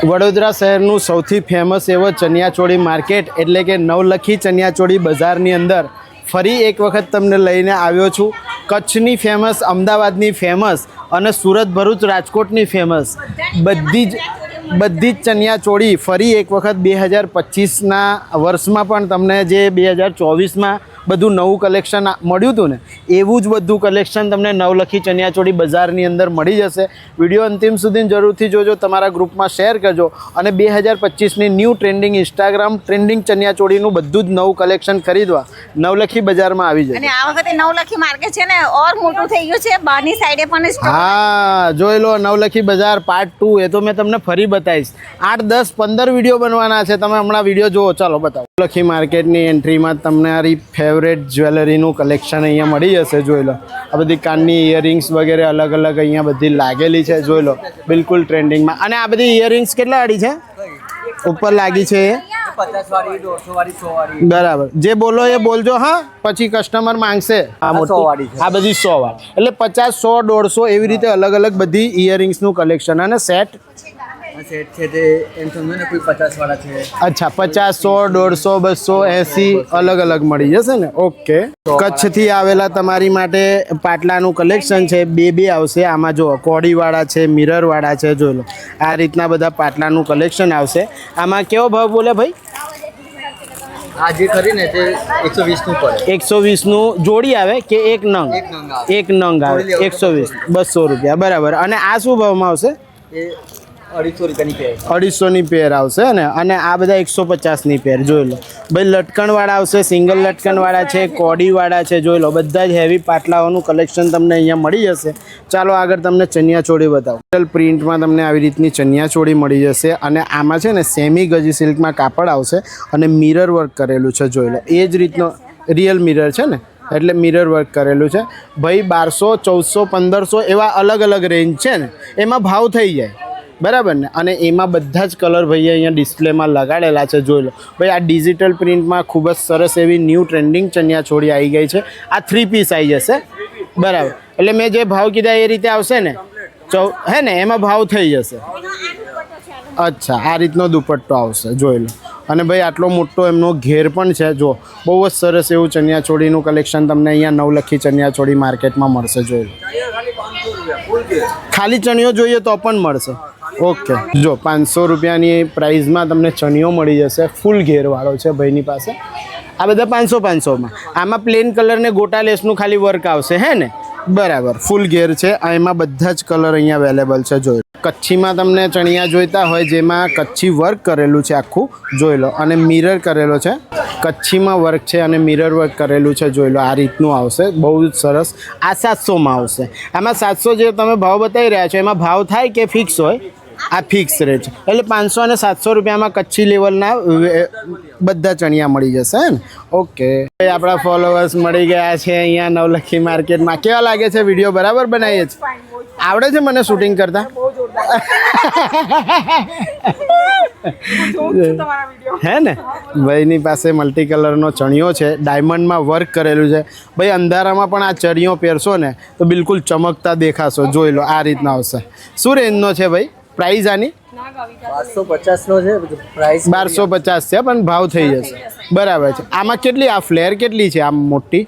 વડોદરા શહેરનું સૌથી ફેમસ એવો ચણિયાચોળી માર્કેટ એટલે કે નવલખી ચણિયાચોળી બજારની અંદર ફરી એક વખત તમને લઈને આવ્યો છું. કચ્છની ફેમસ અમદાવાદની ફેમસ અને સુરત ભરૂચ રાજકોટની ફેમસ બધી જ બધી જ ચણિયાચોળી ફરી એક વખત બે હજાર પચીસના વર્ષમાં પણ તમને જે બે હજાર ચોવીસમાં બધું નવું કલેક્શન મળ્યું હતું ને એવું જ બધું કલેક્શન તમને નવલખી ચણિયાચોળી બજારની અંદર મળી જશે. વીડિયો અંતિમ સુધી જરૂરથી જોજો તમારા ગ્રુપમાં શેર કરજો અને બે હજાર પચીસની ન્યૂ ટ્રેન્ડિંગ ઇન્સ્ટાગ્રામ ટ્રેન્ડિંગ ચણિયાચોળીનું બધું જ નવું કલેક્શન ખરીદવા નવલખી બજારમાં આવી અને આ વખતે નવલખી માર્કેટ છે ને ઓર મોટું થઈ ગયું છે બારની સાઈડે પણ હા જોઈ લો નવલખી બજાર પાર્ટ ટુ એ તો મેં તમને ફરી બતાવીશ. આઠ દસ પંદર વીડિયો બનવાના છે તમે હમણાં વીડિયો જુઓ. ચાલો બતાવો. નવલખી માર્કેટની એન્ટ્રીમાં તમને મારી ફેવરેટ જ્વેલરીનું કલેક્શન અહીંયા મળી જશે જોઈ લો. આ બધી કાનની ઇયરિંગ્સ વગેરે અલગ અલગ અહીંયા બધી લાગેલી છે જોઈ લો. બિલકુલ ટ્રેન્ડિંગમાં અને આ બધી ઇયરિંગ્સ કેટલા વાળી છે? ઉપર લાગી છે એ? બરાબર. જે બોલો એ બોલજો હા? પછી કસ્ટમર માંગશે. આ મોટી. આ બધી સો વાળી. એટલે પચાસ સો દોઢસો એવી રીતે અલગ અલગ બધી ઇયરિંગ્સનું કલેક્શન અને સેટ સેટ છે તે એમ સમજો ને કોઈ પચાસ છે. અચ્છા પચાસ સો દોઢસો બસો એસી અલગ અલગ મળી જશે ને? ઓકે. કચ્છથી આવેલા તમારી માટે પાટલાનું કલેક્શન છે. બે બે આવશે. આમાં જો કોડીવાળા છે મિરરવાળા છે જોઈ લો. આ રીતના બધા પાટલાનું કલેક્શન આવશે. આમાં કેવો ભાવ બોલે ભાઈ? આ જે તે એકસો વીસ પડે. એકસો વીસનું જોડી આવે કે એક નંગ? એક નંગ આવે. એકસો વીસ બસો રૂપિયા. બરાબર. અને આ શું ભાવમાં આવશે? અઢીસોની પેર આવશે ને? અને આ બધા એકસો પચાસની પેર જોઈ લો. ભાઈ, લટકણવાળા આવશે સિંગલ લટકણવાળા છે, કોડીવાળા છે, જોઈ લો. બધા જ હેવી પાટલાઓનું કલેક્શન તમને અહીંયા મળી જશે. ચાલો આગળ તમને ચણિયાચોળી બતાવો. ટોટલ પ્રિન્ટમાં તમને આવી રીતની ચણિયાચોળી મળી જશે અને આમાં છે ને સેમી ગજી સિલ્કમાં કાપડ આવશે અને મિરર વર્ક કરેલું છે, જોઈ લો. એ જ રીતનો રિયલ મિરર છે ને? એટલે મિરર વર્ક કરેલું છે. ભાઈ, બારસો, ચૌદસો, પંદરસો એવા અલગ અલગ રેન્જ છે ને? એમાં ભાવ થઈ જાય. બરાબર ને? અને એમાં બધા જ કલર ભાઈ અહીંયા ડિસ્પ્લેમાં લગાડેલા છે, જોઈ લો. ભાઈ, આ ડિજિટલ પ્રિન્ટમાં ખૂબ જ સરસ એવી ન્યૂ ટ્રેન્ડિંગ ચણિયા છોડી આવી ગઈ છે. આ થ્રી પીસ આવી જશે. બરાબર. એટલે મેં જે ભાવ કીધા એ રીતે આવશે ને? ચૌ, હે ને? એમાં ભાવ થઈ જશે. અચ્છા, આ રીતનો દુપટ્ટો આવશે, જોઈ લો. અને ભાઈ, આટલો મોટો એમનો ઘેર પણ છે, જો. બહુ જ સરસ એવું ચણિયાચોળીનું કલેક્શન તમને અહીંયા નવલખી ચણિયાચોળી માર્કેટમાં મળશે, જોઈ લો. ખાલી ચણિયો જોઈએ તો પણ મળશે. ઓકે. જો, પાંચસો રૂપિયાની પ્રાઇઝમાં તમને ચણિયો મળી જશે. ફૂલ ઘેરવાળો છે ભાઈની પાસે. આ બધા પાંચસો પાંચસોમાં. આમાં પ્લેન કલરને ગોટા લેસનું ખાલી વર્ક આવશે, હે ને? બરાબર. ફૂલ ઘેર છે. આ એમાં બધા જ કલર અહીંયા અવેલેબલ છે, જોઈ. કચ્છીમાં તમને ચણિયા જોઈતા હોય, જેમાં કચ્છી વર્ક કરેલું છે આખું, જોઈ લો. અને મિરર કરેલો છે. કચ્છીમાં વર્ક છે અને મિરર વર્ક કરેલું છે, જોઈ લો. આ રીતનું આવશે. બહુ જ સરસ. આ સાતસોમાં આવશે. આમાં સાતસો જે તમે ભાવ બતાવી રહ્યા છો, એમાં ભાવ થાય કે ફિક્સ હોય? આ ફિક્સ રેટ છે. એટલે પાંચસો અને સાતસો રૂપિયામાં કચ્છી લેવલના બધા ચણિયા મળી જશે ને? ઓકે. આપણા ફોલોવર્સ મળી ગયા છે અહીંયા નવલખી માર્કેટમાં કેવા લાગે છે વીડિયો બરાબર બનાવીએ છે? આવડે છે મને શૂટિંગ કરતા? હે ને? ભાઈની પાસે મલ્ટી કલરનો ચણિયો છે ડાયમંડમાં વર્ક કરેલું છે. ભાઈ, અંધારામાં પણ આ ચણિયો પહેરશો ને, તો બિલકુલ ચમકતા દેખાશો. જોઈ લો, આ રીતના આવશે. શું રેન્જનો છે ભાઈ? પ્રાઇઝ આની? બારસો પચાસનો છે પ્રાઇસ બારસો પચાસ છે પણ ભાવ થઈ જશે. બરાબર છે. આમાં કેટલી આ ફ્લેર કેટલી છે આમ મોટી.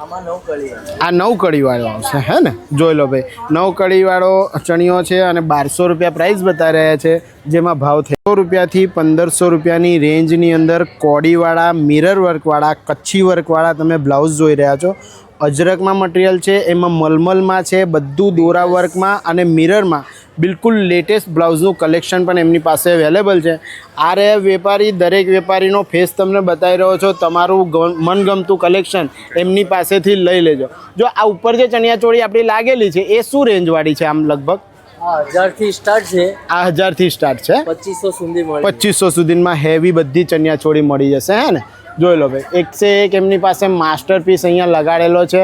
આ નવ કડીવાળો આવશે હે ને? જોઈ લો ભાઈ. નવ કડીવાળો ચણિયો છે અને બારસો રૂપિયા પ્રાઇસ બતાવી રહ્યા છે જેમાં ભાવ થઈ સો રૂપિયાથી પંદરસો રૂપિયાની રેન્જની અંદર કોડીવાળા મિરર વર્કવાળા કચ્છી વર્કવાળા તમે બ્લાઉઝ જોઈ રહ્યા છો. અજરકમાં મટીરિયલ છે એમાં મલમલમાં છે બધું દોરા વર્કમાં અને મિરરમાં બિલકુલ લેટેસ્ટ બ્લાઉઝનું કલેક્શન પણ એમની પાસે અવેલેબલ છે. આ રે વેપારી દરેક વેપારીનો ફેસ તમને બતાવી રહ્યો છો તમારું મનગમતું કલેક્શન એમની પાસેથી લઈ લેજો. જો આ ઉપર જે ચણિયાચોળી આપણી લાગેલી છે એ શું રેન્જવાળી છે આમ લગભગ? આ હજાર સ્ટાર્ટ છે. આ હજારથી સ્ટાર્ટ છે. પચીસો સુધી પચીસો સુધીમાં હેવી બધી ચણિયાચોળી મળી જશે હે ને? જોઈ લો ભાઈ. એક સે એક એમની પાસે માસ્ટરપીસ અહીંયા લગાડેલો છે.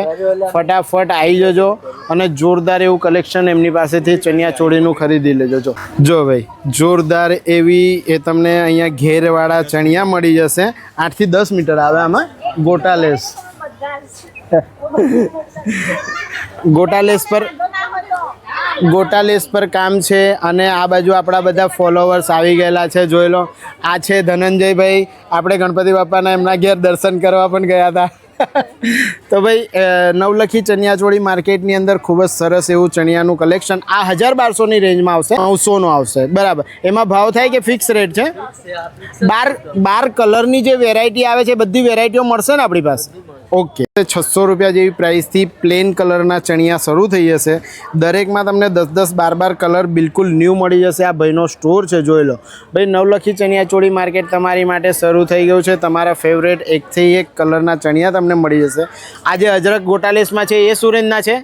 ફટાફટ આવી જજો અને જોરદાર એવું કલેક્શન એમની પાસેથી ચણિયા ચોળીનું ખરીદી લેજો. જો જો ભાઈ જોરદાર એવી એ તમને અહીંયા ઘેરવાળા ચણિયા મળી જશે. આઠથી દસ મીટર આવે આમાં. ગોટાલેસ ગોટાલેસ પર ગોટા લેસ પર કામ છે અને આ બાજુ આપણા બધા ફોલોવર્સ આવી ગયેલા છે. જોઈ લો, આ છે ધનંજયભાઈ. આપણે ગણપતિ બાપાના એમના ઘેર દર્શન કરવા પણ ગયા હતા. તો ભાઈ નવલખી ચણિયાચોળી માર્કેટની અંદર ખૂબ જ સરસ એવું ચણિયાનું કલેક્શન આ હજાર બારસોની રેન્જમાં આવશે, નવસોનું આવશે. બરાબર. એમાં ભાવ થાય કે ફિક્સ રેટ છે? બાર બાર કલરની જે વેરાયટી આવે છે, બધી વેરાયટીઓ મળશે ને આપણી પાસે? ઓકે. છસો રૂપિયા જેવી પ્રાઇસથી પ્લેન કલરના ચણિયા શરૂ થઈ જશે. દરેકમાં તમને દસ દસ બાર બાર કલર બિલકુલ ન્યૂ મળી જશે. આ ભાઈનો સ્ટોર છે જોઈ લો. ભાઈ નવલખી ચણિયા ચોળી માર્કેટ તમારી માટે શરૂ થઈ ગયું છે. તમારા ફેવરેટ એકથી એક કલરના ચણિયા તમને મળી જશે. આજે અજરક ગોટાલેસમાં છે એ શું રેન્જના છે?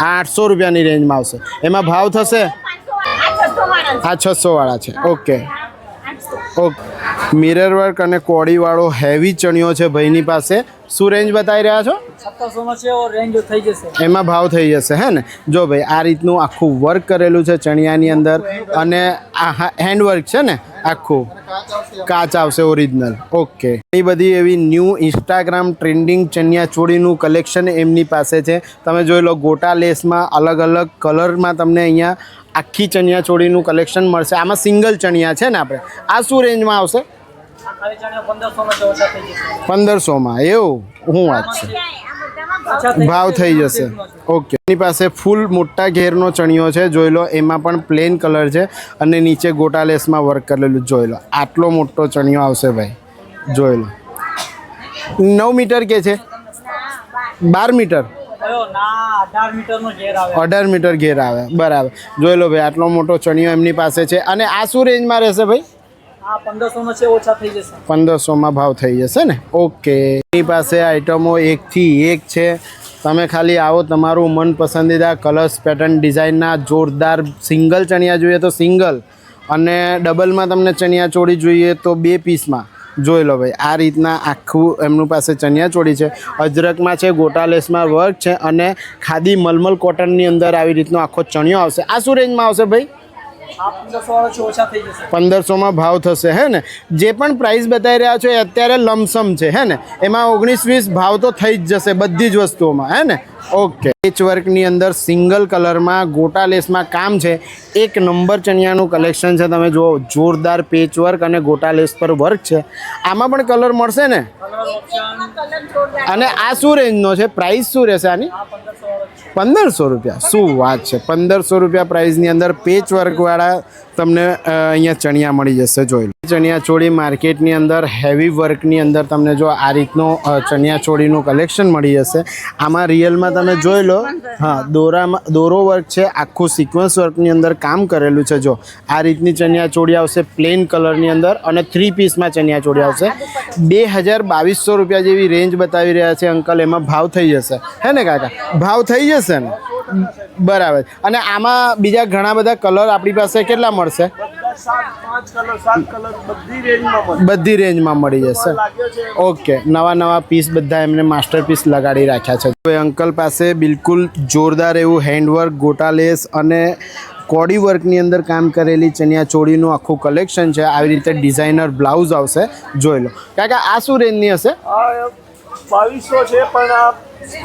આઠસો રૂપિયાની રેન્જમાં આવશે. એમાં ભાવ થશે? આ છસો વાળા છે. ઓકે. ઓકે. મિરર વર્ક અને કોડીવાળો હેવી ચણિયો છે ભાઈની પાસે. શું રેન્જ બતાવી રહ્યા છો? સત્તરસોમાં છે રેન્જ થઈ જશે. એમાં ભાવ થઈ જશે હે ને? જો ભાઈ આ રીતનું આખું વર્ક કરેલું છે ચણિયાની અંદર અને આ હેન્ડવર્ક છે ને આખું. કાચ આવશે ઓરિજિનલ ઓકે ઘણી બધી એવી ન્યૂ ઇન્સ્ટાગ્રામ ટ્રેન્ડિંગ ચણિયા ચોળીનું કલેક્શન એમની પાસે છે. તમે જોઈ લો ગોટા લેસમાં અલગ અલગ કલરમાં તમને અહીંયા આખી ચણિયા ચોળીનું કલેક્શન મળશે. આમાં સિંગલ ચણિયા છે ને આપણે. આ શું રેન્જમાં આવશે? પંદરસોમાં એવું? હું વાત છે. ભાવ થઈ જશે. ઓકે. એની પાસે ફૂલ મોટા ઘેરનો ચણિયો છે, જોઈ લો, એમાં પણ પ્લેન કલર છે અને નીચે ગોટાલેસમાં વર્ક કરેલું, જોઈ લો. આટલો મોટો ચણિયો આવશે ભાઈ. જોઈ લો. નવ મીટર કે છે? બાર મીટર? અઢાર મીટર ઘેર આવે. બરાબર. જોઈ લો ભાઈ, આટલો મોટો ચણિયો એમની પાસે છે. અને આ શું રેન્જમાં રહેશે ભાઈ? પંદરસોમાં ભાવ થઈ જશે ને? ઓકે. એની પાસે આઇટમો એકથી એક છે. તમે ખાલી આવો, તમારું મન પસંદીદા કલર્સ, પેટર્ન ડિઝાઇનના જોરદાર સિંગલ ચણિયા જોઈએ તો સિંગલ અને ડબલમાં તમને ચણિયા ચોળી જોઈએ તો બે પીસમાં. જોઈ લો ભાઈ, આ રીતના આખું એમનું પાસે ચણિયા ચોળી છે. અજરકમાં છે, ગોટાલેસમાં વર્ક છે અને ખાદી મલમલ કોટનની અંદર આવી રીતનો આખો ચણિયો આવશે. આ શું રેન્જમાં આવશે ભાઈ? પંદરસોમાં ભાવ થશે હે ને? જે પણ પ્રાઇસ બતાવી રહ્યા છો એ અત્યારે લમસમ છે હે ને? એમાં ઓગણીસ વીસ ભાવ તો થઈ જ જશે બધી જ વસ્તુઓમાં હે ને? ઓકે. પેચ વર્કની અંદર સિંગલ કલરમાં ગોટાલેસમાં કામ છે. એક નંબર ચણિયાનું કલેક્શન છે. તમે જુઓ જોરદાર પેચ વર્ક અને ગોટાલેસ પર વર્ક છે. આમાં પણ કલર મળશે ને? અને આ શું રેન્જનો છે? પ્રાઇસ શું રહેશે આની? પંદરસો રૂપિયા. શું વાત છે? પંદરસો રૂપિયા પ્રાઇસની અંદર પેચ વર્કવાળા તમને અહીંયા ચણિયા મળી જશે, જોઈ લો. ચણિયા ચોળી માર્કેટની અંદર, હેવી વર્કની અંદર તમને જો આ રીતનો ચણિયા ચોળીનું કલેક્શન મળી જશે. આમાં રિયલમાં તમે જોઈ લો, હા, દોરામાં, દોરો વર્ક છે, આખું સિક્વન્સ વર્કની અંદર કામ કરેલું છે, જો. આ રીતની ચણિયા ચોળી આવશે પ્લેન કલરની અંદર અને થ્રી પીસમાં ચણિયા ચોળી આવશે. બે હજાર બાવીસો રૂપિયા જેવી રેન્જ બતાવી રહ્યા છે, અંકલ. એમાં ભાવ થઈ જશે. હે ને કાકા? ભાવ થઈ જશે. ને બરાબર. અને આમાં બીજા ઘણા બધા કલર આપણી પાસે કેટલા મળશે? બધી રેન્જમાં મળી જશે. ઓકે નવા નવા પીસ બધા એમને માસ્ટર પીસ લગાડી રાખ્યા છે. તો અંકલ પાસે બિલકુલ જોરદાર એવું હેન્ડવર્ક ગોટાલેસ અને કોડી વર્કની અંદર કામ કરેલી ચણિયા ચોળીનું આખું કલેક્શન છે. આવી રીતે ડિઝાઇનર બ્લાઉઝ આવશે. જોઈ લો. કાકા, આ શું રેન્જની હશે? બાવીસો છે પણ આ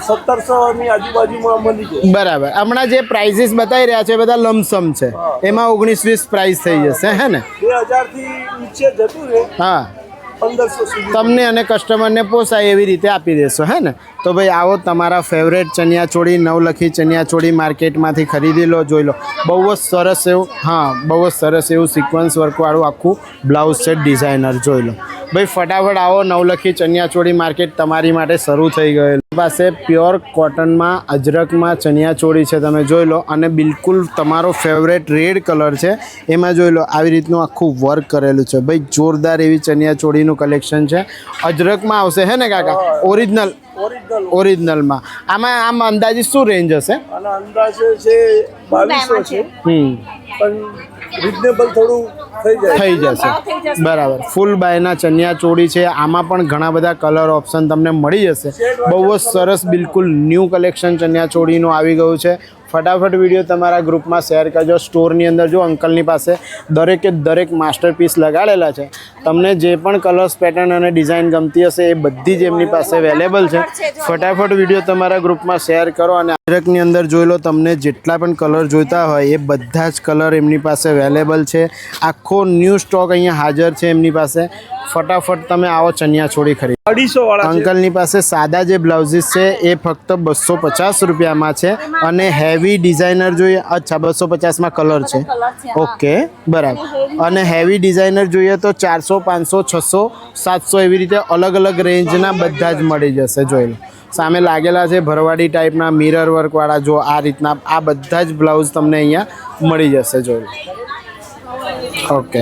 સત્તરસોની આજુબાજુમાં મળી જાય બરાબર. હમણાં જે પ્રાઇઝીસ બતાવી રહ્યા છે બધા લમસમ છે. એમાં ઓગણીસ વીસ પ્રાઇસ થઈ જશે હે ને? બે હજારથી નીચે જતું રહે. હા. તમને અને કસ્ટમરને પોસાય એવી રીતે આપી દેશો, હે ને? તો ભાઈ આવો તમારા ફેવરેટ ચણિયાચોળી નવલખી ચણિયાચોળી માર્કેટમાંથી ખરીદી લો, જોઈ લો. બહુ જ સરસ એવું, હા, બહુ જ સરસ એવું સિક્વન્સ વર્કવાળું આખું બ્લાઉઝ છે ડિઝાઇનર જોઈ લો. ભાઈ ફટાફટ આવો, નવલખી ચણિયાચોળી માર્કેટ તમારી માટે શરૂ થઈ ગયેલું. પાસે પ્યોર કોટનમાં અજરકમાં ચણિયાચોળી છે, તમે જોઈ લો. અને બિલકુલ તમારો ફેવરેટ રેડ કલર છે, એમાં જોઈ લો, આવી રીતનું આખું વર્ક કરેલું છે. ભાઈ જોરદાર એવી ચણિયા ચોળીનું કલેક્શન છે. અજરકમાં આવશે હે ને કાકા? ઓરિજિનલ ઓરિજિનલ ઓરિજિનલમાં આમાં આમ અંદાજે શું રેન્જ હશે? અંદાજે છે બાવીસો છે. હમ. રિઝનેબલ થોડું થઈ જશે. બરાબર. ફૂલ બાયના ચણિયા ચોળી છે. આમાં પણ ઘણા બધા કલર ઓપ્શન તમને મળી જશે. બહુ જ સરસ બિલકુલ ન્યૂ કલેક્શન ચણિયા ચોળીનું આવી ગયું છે. ફટાફટ વીડિયો તમારા ગ્રુપમાં શેર કરજો. સ્ટોરની અંદર જો અંકલની પાસે દરેકે દરેક માસ્ટરપીસ લગાડેલા છે. તમને જે પણ કલર્સ પેટર્ન અને ડિઝાઇન ગમતી હશે એ બધી જ એમની પાસે અવેલેબલ છે. ફટાફટ વીડિયો તમારા ગ્રુપમાં શેર કરો અને અજરકની અંદર જોઈ લો, તમને જેટલા પણ કલર જોઈતા હોય એ બધા જ કલર એમની પાસે અવેલેબલ છે. આખો ન્યૂ સ્ટોક અહીંયા હાજર છે એમની પાસે. ફટાફટ તમે આવો ચણિયા છોડી ખરીદ. અઢીસો વાળા અંકલની પાસે સાદા જે બ્લાઉઝીસ છે એ ફક્ત બસો પચાસ રૂપિયામાં છે અને હેવી ડિઝાઇનર જોઈએ અચ્છા બસો પચાસમાં કલર છે. ઓકે બરાબર. અને હેવી ડિઝાઇનર જોઈએ તો ચારસો પાંચસો છસો સાતસો એવી રીતે અલગ અલગ રેન્જના બધા જ મળી જશે જોઈ લો. સામે લાગેલા છે ભરવાડી ટાઈપના મિરર વર્કવાળા જો આ રીતના આ બધા જ બ્લાઉઝ તમને અહીંયા મળી જશે જોઈ લો. ઓકે.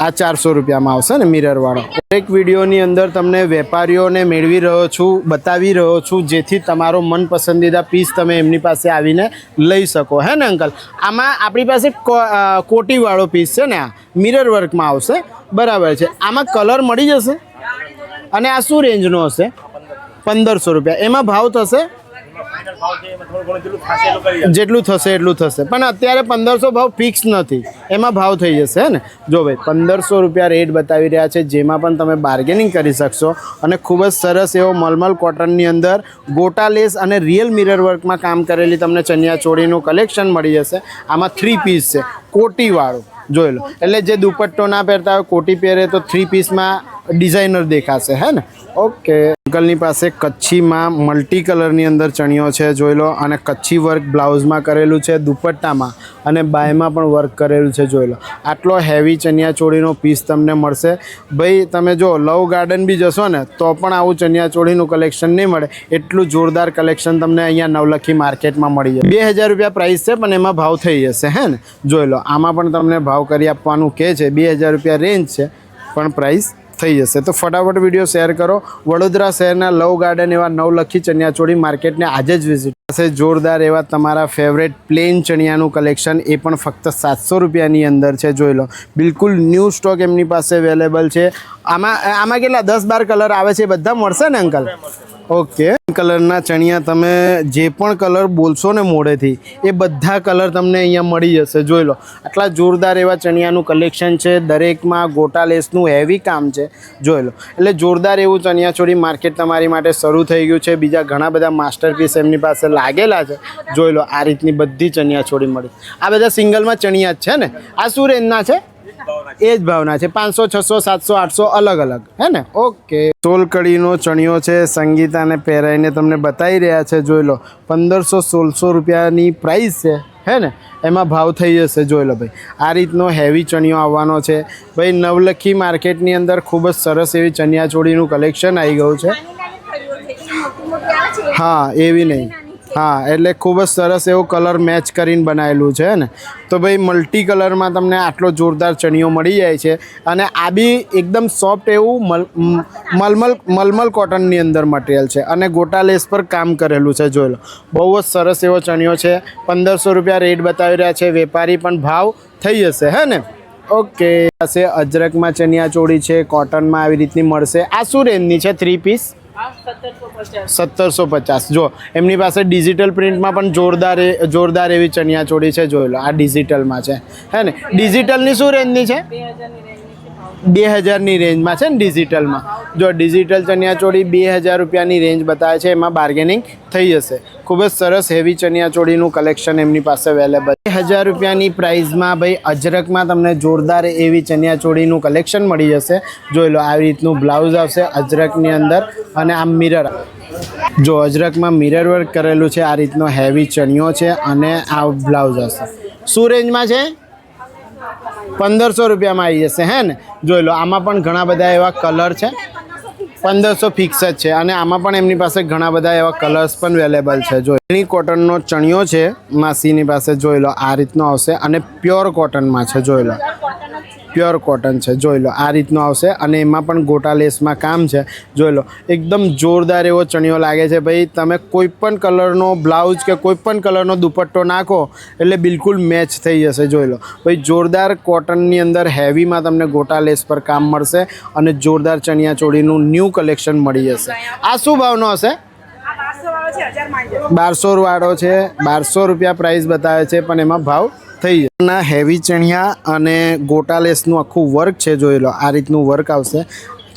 આ ચારસો રૂપિયામાં આવશે ને મિરર વાળો દરેક વિડીયોની અંદર તમને વેપારીઓને મેળવી રહ્યો છું બતાવી રહ્યો છું જેથી તમારો મન પસંદીદા પીસ તમે એમની પાસે આવીને લઈ શકો. હે ને અંકલ? આમાં આપણી પાસે કો- કોટીવાળો પીસ છે ને આ. મિરર વર્કમાં આવશે. બરાબર છે. આમાં કલર મળી જશે? અને આ શું રેન્જનો હશે? પંદરસો રૂપિયા. એમાં ભાવ થશે? જેટલું થશે, એટલું થશે. પણ અત્યારે પંદરસો ભાવ ફિક્સ નથી. એમાં ભાવ થઈ જશે ને? જો ભાઈ, પંદરસો રૂપિયા રેટ બતાવી રહ્યા છે, જેમાં પણ તમે બાર્ગેનિંગ કરી શકશો. અને ખૂબ જ સરસ એવો મલમલ કોટનની અંદર ગોટાલેસ અને રિયલ મિરર વર્કમાં કામ કરેલી તમને ચણિયા ચોળીનું કલેક્શન મળી જશે. આમાં થ્રી પીસ છે કોટીવાળું જોઈ એટલે જે દુપટ્ટો ના પહેરતા હોય, કોટી પહેરે તો થ્રી પીસમાં ડિઝાઇનર દેખાશે, હે ને? ઓકે. અંકલની પાસે કચ્છીમાં મલ્ટી કલરની અંદર ચણિયો છે, જોઈ લો, અને કચ્છી વર્ક બ્લાઉઝમાં કરેલું છે, દુપટ્ટામાં, અને બાયમાં પણ વર્ક કરેલું છે, જોઈ લો. આટલો હેવી ચણિયાચોળીનો પીસ તમને મળશે. ભાઈ, તમે જો લવ ગાર્ડન બી જશો ને, તો પણ આવું ચણિયાચોળીનું કલેક્શન નહીં મળે. એટલું જોરદાર કલેક્શન તમને અહીંયા નવલખી માર્કેટમાં મળી જાય. બે હજાર રૂપિયા પ્રાઇસ છે, પણ એમાં ભાવ થઈ જશે, હે ને? જોઈ લો, આમાં પણ તમને ભાવ કરી આપવાનું કહે છે. બે હજાર રૂપિયા રેન્જ છે, પણ પ્રાઇસ થઈ જશે. તો ફટાફટ વીડિયો શેર કરો. વડોદરા શહેરના લવ ગાર્ડન એવા નવલખી ચણિયાચોળી માર્કેટને આજે જ વિઝિટ પાસે જોરદાર એવા તમારા ફેવરેટ પ્લેન ચણિયાનું કલેક્શન એ પણ ફક્ત સાતસો રૂપિયાની અંદર છે. જોઈ લો. બિલકુલ ન્યૂ સ્ટોક એમની પાસે અવેલેબલ છે. આમાં આમાં કેટલા? દસ બાર કલર આવે છે. બધા મળશે ને, અંકલ? ઓકે. કલરના ચણિયા તમે જે પણ કલર બોલશો ને મોડેથી એ બધા કલર તમને અહીંયા મળી જશે. જોઈ લો, આટલા જોરદાર એવા ચણિયાનું કલેક્શન છે. દરેકમાં ગોટા લેસનું હેવી કામ છે. જોઈ લો, એટલે જોરદાર એવું ચણિયાચોળી માર્કેટ તમારી માટે શરૂ થઈ ગયું છે. બીજા ઘણા બધા માસ્ટરપીસ એમની પાસે લાગેલા છે. જોઈ લો, આ રીતની બધી ચણિયાચોળી મળી. આ બધા સિંગલમાં ચણિયા જ છે ને? આ શું રેન્જના છે? એ જ ભાવના છે. પાંચસો છસો સાતસો આઠસો અલગ અલગ. હે ને? ઓકે. સોલકડીનો ચણિયો છે. સંગીતાને પહેરાઈને તમને બતાવી રહ્યા છે જોઈ લો. પંદરસો સોળસો રૂપિયાની પ્રાઇસ છે. હે ને? એમાં ભાવ થઈ જશે જોઈ લો ભાઈ. આ રીતનો હેવી ચણિયો આવવાનો છે. ભાઈ નવલખી માર્કેટની અંદર ખૂબ જ સરસ એવી ચણિયાચોળીનું કલેક્શન આવી ગયું છે. હા એવી નહીં. હા, એટલે ખૂબ જ સરસ એવો કલર મેચ કરીને બનાવેલું છે ને? તો ભાઈ મલ્ટી કલરમાં તમને આટલો જોરદાર ચણિયો મળી જાય છે અને આ બી એકદમ સોફ્ટ એવું મલ મલમલ મલમલ કોટનની અંદર મટીરિયલ છે અને ગોટા લેસ પર કામ કરેલું છે, જોઈ લો. બહુ જ સરસ એવો ચણિયો છે. પંદરસો રૂપિયા રેટ બતાવી રહ્યા છે. વેપારી પણ ભાવ થઈ જશે, હે ને? ઓકે પાસે અજરકમાં ચણિયા ચોળી છે. કોટનમાં આવી રીતની મળશે. આ શું રેન્જની છે? થ્રી પીસ સત્તરસો પચાસ. જો એમની પાસે ડિજિટલ પ્રિન્ટમાં પણ જોરદાર જોરદાર એવી ચણિયાચોળી છે જોઈ લો આ ડિજિટલમાં છે. હે ને? ડિજિટલની શું રેન્જની છે? બે હજારની રેન્જમાં છે ને ડિજિટલમાં જો ડિજિટલ ચણિયાચોળી બે હજાર રૂપિયાની રેન્જ બતાવે છે, એમાં બાર્ગેનિંગ થઈ જશે. ખૂબ જ સરસ હેવી ચણિયાચોળીનું કલેક્શન એમની પાસે અવેલેબલ બે હજાર રૂપિયાની પ્રાઇઝમાં ભાઈ અજરકમાં તમને જોરદાર એવી ચણિયાચોળીનું કલેક્શન મળી જશે. જોઈ લો, આવી રીતનું બ્લાઉઝ આવશે અજરકની અંદર અને આમ મિરર જો અજરકમાં મિરર વર્ક કરેલું છે, આ રીતનો હેવી ચણિયો છે અને આ બ્લાઉઝ હશે. શું રેન્જમાં છે? પંદરસો રૂપિયામાં આવી જશે, હે ને? જોઈ લો, આમાં પણ ઘણા બધા એવા કલર છે. પંદરસો ફિક્સ જ છે, અને આમાં પણ એમની પાસે ઘણા બધા એવા કલર્સ પણ અવેલેબલ છે. જો એની કોટનનો ચણિયો છે, માસીની પાસે જોઈ લો, આ રીતનો આવશે, અને પ્યોર કોટનમાં છે, જોઈ લો. પ્યોર કોટન છે જોઈ લો આ રીતનો આવશે અને એમાં પણ ગોટા લેસમાં કામ છે જોઈ લો એકદમ જોરદાર એવો ચણિયો લાગે છે ભાઈ તમે કોઈ પણ કલરનો બ્લાઉઝ કે કોઈ પણ કલરનો દુપટ્ટો નાખો એટલે બિલકુલ મેચ થઈ જશે જોઈ લો. ભાઈ જોરદાર કોટનની અંદર હેવીમાં તમને ગોટા લેસ પર કામ મળશે અને જોરદાર ચણિયા ચોળીનું ન્યૂ કલેક્શન મળી જશે. આ શું ભાવનો હશે? બારસો વાળો છે બારસો રૂપિયા પ્રાઇસ બતાવે છે પણ એમાં ભાવ થઈ જશે હેવી ચણિયા અને ગોટાલેસનું આખું વર્ક છે, જોઈ લો. આ રીતનું વર્ક આવશે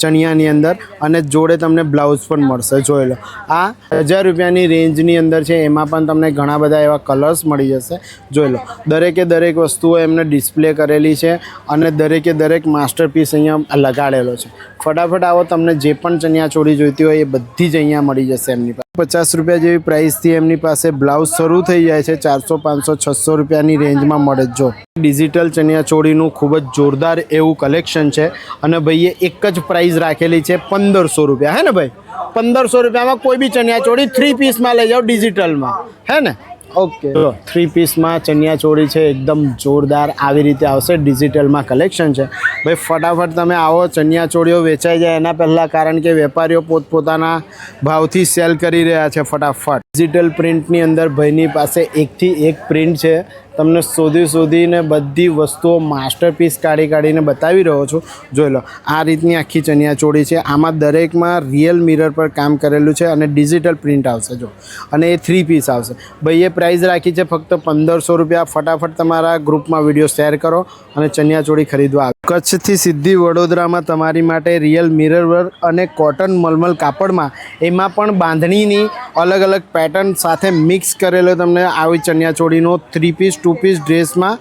ચણિયાની અંદર અને જોડે તમને બ્લાઉઝ પણ મળશે, જોઈ લો. આ હજાર રૂપિયાની રેન્જની અંદર છે, એમાં પણ તમને ઘણા બધા એવા કલર્સ મળી જશે, જોઈ લો. દરેકે દરેક વસ્તુઓ એમને ડિસ્પ્લે કરેલી છે અને દરેકે દરેક માસ્ટરપીસ અહીંયા લગાડેલો છે. ફટાફટ આવો, તમને જે પણ ચણિયા ચોળી જોઈતી હોય એ બધી જ અહીંયા મળી જશે એમની પાસે. પચાસ રૂપિયા જેવી પ્રાઇસથી એમની પાસે બ્લાઉઝ શરૂ થઈ જાય છે, ચારસો, પાંચસો, છસો રૂપિયાની રેન્જમાં મળે જ ડિજિટલ ચણિયા ચોળીનું ખૂબ જ જોરદાર એવું કલેક્શન છે અને ભાઈએ એક જ પ્રાઇસ રાખેલી છે પંદરસો રૂપિયા. હે ને ભાઈ? પંદરસો રૂપિયામાં કોઈ બી ચણિયા ચોળી થ્રી પીસમાં લઈ જાઓ ડિજિટલમાં હે ને? ઓકે. થ્રી પીસમાં ચણિયા ચોળી છે, એકદમ જોરદાર આવી રીતે આવશે. ડિજિટલમાં કલેક્શન છે. ભાઈ, ફટાફટ તમે આવો, ચણિયા ચોળીઓ વેચાઈ જાય. એના પહેલાં કારણ કે વેપારીઓ પોતપોતાના ભાવથી સેલ કરી રહ્યા છે ફટાફટ. ડિજિટલ પ્રિન્ટની અંદર ભાઈની પાસે એકથી એક પ્રિન્ટ છે. તમને શોધી શોધીને બધી વસ્તુઓ માસ્ટરપીસ કાઢી કાઢીને બતાવી રહ્યો છું. જોઈ લો, આ રીતની આખી ચણિયા ચોળી છે. આમાં દરેકમાં રિયલ મિરર પર કામ કરેલું છે અને ડિજિટલ પ્રિન્ટ આવશે, જો. અને એ થ્રી પીસ આવશે. ભાઈએ પ્રાઇસ રાખી છે ફક્ત પંદરસો રૂપિયા. ફટાફટ તમારા ગ્રુપમાં વીડિયો શેર કરો અને ચણિયા ચોળી ખરીદવા કચ્છથી સીધી વડોદરામાં તમારી માટે રિયલ મિરર વર્ક અને કોટન મલમલ કાપડમાં એમાં પણ બાંધણીની અલગ અલગ પેટર્ન સાથે મિક્સ કરેલો તમને આવી ચણિયાચોળીનો થ્રી પીસ ટુ પીસ ડ્રેસમાં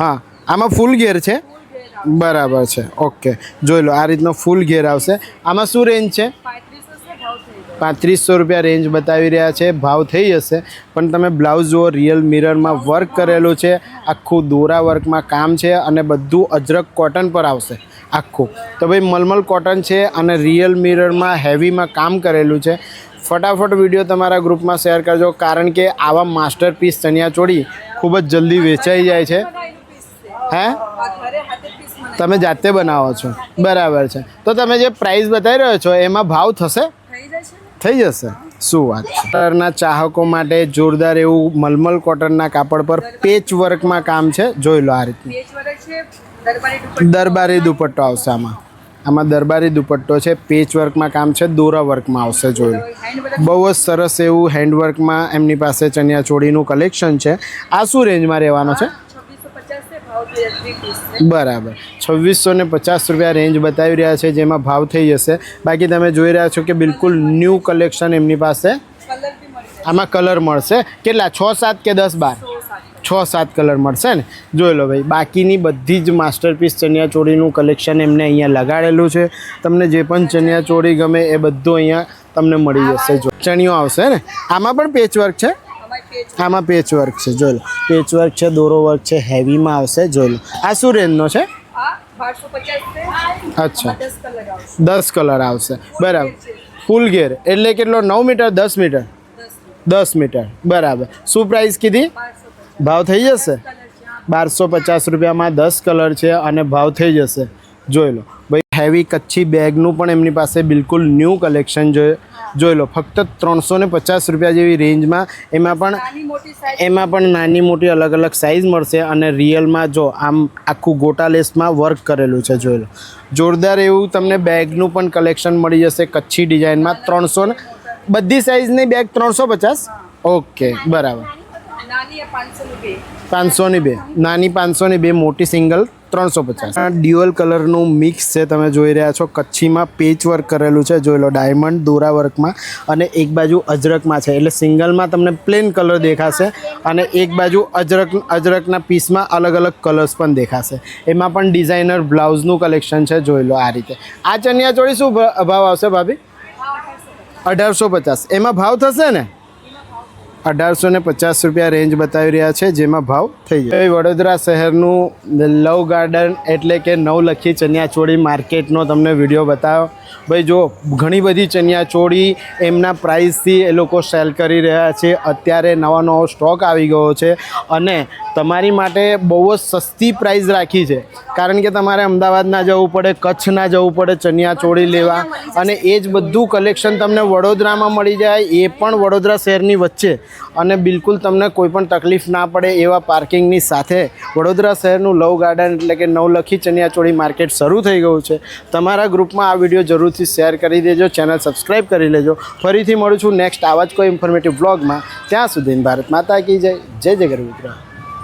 હા, આમાં ફૂલ ઘેર છે? બરાબર છે. ઓકે જોઈ લો, આ રીતનો ફૂલ ઘેર આવશે. આમાં શું રેન્જ છે? પાંત્રીસો રૂપિયા રેન્જ બતાવી રહ્યા છે. ભાવ થઈ જશે, પણ તમે બ્લાઉઝ જુઓ રિયલ મિરરમાં વર્ક કરેલું છે. આખું દોરા વર્કમાં કામ છે અને બધું અજરક કોટન પર આવશે, આખું. તો ભાઈ, મલમલ કોટન છે અને રિયલ મિરરમાં હેવીમાં કામ કરેલું છે. ફટાફટ વીડિયો તમારા ગ્રુપમાં શેર કરજો, કારણ કે આવા માસ્ટરપીસ ચણિયા ચોળી ખૂબ જ જલ્દી વેચાઈ જાય છે. હે? તમે જાતે બનાવો છો. બરાબર છે. તો તમે જે પ્રાઇસ બતાવી રહ્યો છો, એમાં ભાવ થશે? થઈ જશે? શું વાત કોટનના ચાહકો માટે જોરદાર એવું મલમલ કોટનના કાપડ પર પેચ વર્કમાં કામ છે. જોઈ લો આ રીતનું. દરબારી દુપટ્ટો આવશે આમાં. આમાં દરબારી દુપટ્ટો છે. પેચ વર્કમાં કામ છે. દોરા વર્કમાં આવશે, જોઈ લો. બહુ જ સરસ એવું હેન્ડવર્કમાં એમની પાસે ચણિયા ચોળીનું કલેક્શન છે. આ શું રેન્જમાં રહેવાનો છે? બરાબર. છવ્વીસો ને પચાસ રૂપિયા રેન્જ બતાવી રહ્યા છે જેમાં ભાવ થઈ જશે. બાકી તમે જોઈ રહ્યા છો કે બિલકુલ ન્યૂ કલેક્શન એમની પાસે આમાં કલર મળશે. કેટલા? છ સાત કે દસ બાર? છ સાત. કલર મળશે ને? જોઈ લો ભાઈ બાકીની બધી જ માસ્ટરપીસ ચણિયાચોળીનું કલેક્શન એમને અહીંયા લગાડેલું છે. તમને જે પણ ચણિયાચોળી ગમે એ બધું અહીંયા તમને મળી જશે જો ચણિયો આવશે ને? આમાં પણ પેચવર્ક છે? આમાં પેચવર્ક છે જોઈ લો. પેચ વર્ક છે દોરો વર્ક છે હેવીમાં આવશે જોઈ લો. આ શું રેન્જનો છે? અચ્છા. દસ કલર આવશે. બરાબર. ફૂલ ઘેર એટલે કેટલો? નવ મીટર દસ મીટર? દસ મીટર. બરાબર. શું પ્રાઇસ કીધી? ભાવ થઈ જશે? બારસો પચાસ રૂપિયામાં દસ કલર છે અને ભાવ થઈ જશે. જોઈ લો. ભાઈ હેવી કચ્છી બેગનું પણ એમની પાસે બિલકુલ ન્યૂ કલેક્શન જોઈ જોઈ લો ફક્ત ત્રણસો ને પચાસ રૂપિયા જેવી રેન્જમાં એમાં પણ એમાં પણ નાની મોટી અલગ અલગ સાઇઝ મળશે અને રિયલમાં જો આમ આખું ગોટા લેસમાં વર્ક કરેલું છે જોઈ લો. જોરદાર એવું તમને બેગનું પણ કલેક્શન મળી જશે કચ્છી ડિઝાઇનમાં ત્રણસો ને બધી સાઇઝની બેગ ત્રણસો પચાસ? ઓકે બરાબર. પાંચસોની બે. નાની પાંચસોની બે મોટી સિંગલ ત્રણસો પચાસ. ડ્યુઅલ કલરનું મિક્સ છે તમે જોઈ રહ્યા છો કચ્છીમાં પેચ વર્ક કરેલું છે જોઈ લો ડાયમંડ દોરા વર્કમાં અને એક બાજુ અજરકમાં છે. એટલે સિંગલમાં તમને પ્લેન કલર દેખાશે અને એક બાજુ અજરક અજરકના પીસમાં અલગ અલગ કલર્સ પણ દેખાશે. એમાં પણ ડિઝાઇનર બ્લાઉઝનું કલેક્શન છે જોઈ લો આ રીતે. આ ચણિયા ચોળી શું ભાવ આવશે ભાભી? અઢારસો પચાસ. એમાં ભાવ થશે ને? અઢારસો ને પચાસ રૂપિયા રેન્જ બતાવી રહ્યા છે, જેમાં ભાવ થઈ જાય વડોદરા શહેરનું લવ ગાર્ડન એટલે કે નવલખી ચણિયાચોળી માર્કેટનો તમને વીડિયો બતાવ્યો. ભાઈ જો ઘણી બધી ચણિયાચોળી એમના પ્રાઇસથી એ લોકો સેલ કરી રહ્યા છે. અત્યારે નવા નવો સ્ટોક આવી ગયો છે અને તમારી માટે બહુ જ સસ્તી પ્રાઇસ રાખી છે. કારણ કે તમારે અમદાવાદ ના જવું પડે કચ્છ ના જવું પડે ચણિયાચોળી લેવા. અને એ જ બધું કલેક્શન તમને વડોદરામાં મળી જાય, એ પણ વડોદરા શહેરની વચ્ચે. અને બિલકુલ તમને કોઈ પણ તકલીફ ના પડે એવા પાર્કિંગની સાથે. વડોદરા શહેરનું લવ ગાર્ડન એટલે કે નવલખી ચણિયાચોળી માર્કેટ શરૂ થઈ ગયું છે. તમારા ગ્રુપમાં આ વીડિયો જરૂરથી શેર કરી દેજો, ચેનલ સબસ્ક્રાઈબ કરી લેજો. ફરીથી મળું છું નેક્સ્ટ આવા જ કોઈ ઇન્ફોર્મેટિવ બ્લોગમાં ત્યાં સુધી ભારત માતા કી જય જય જય ગરવી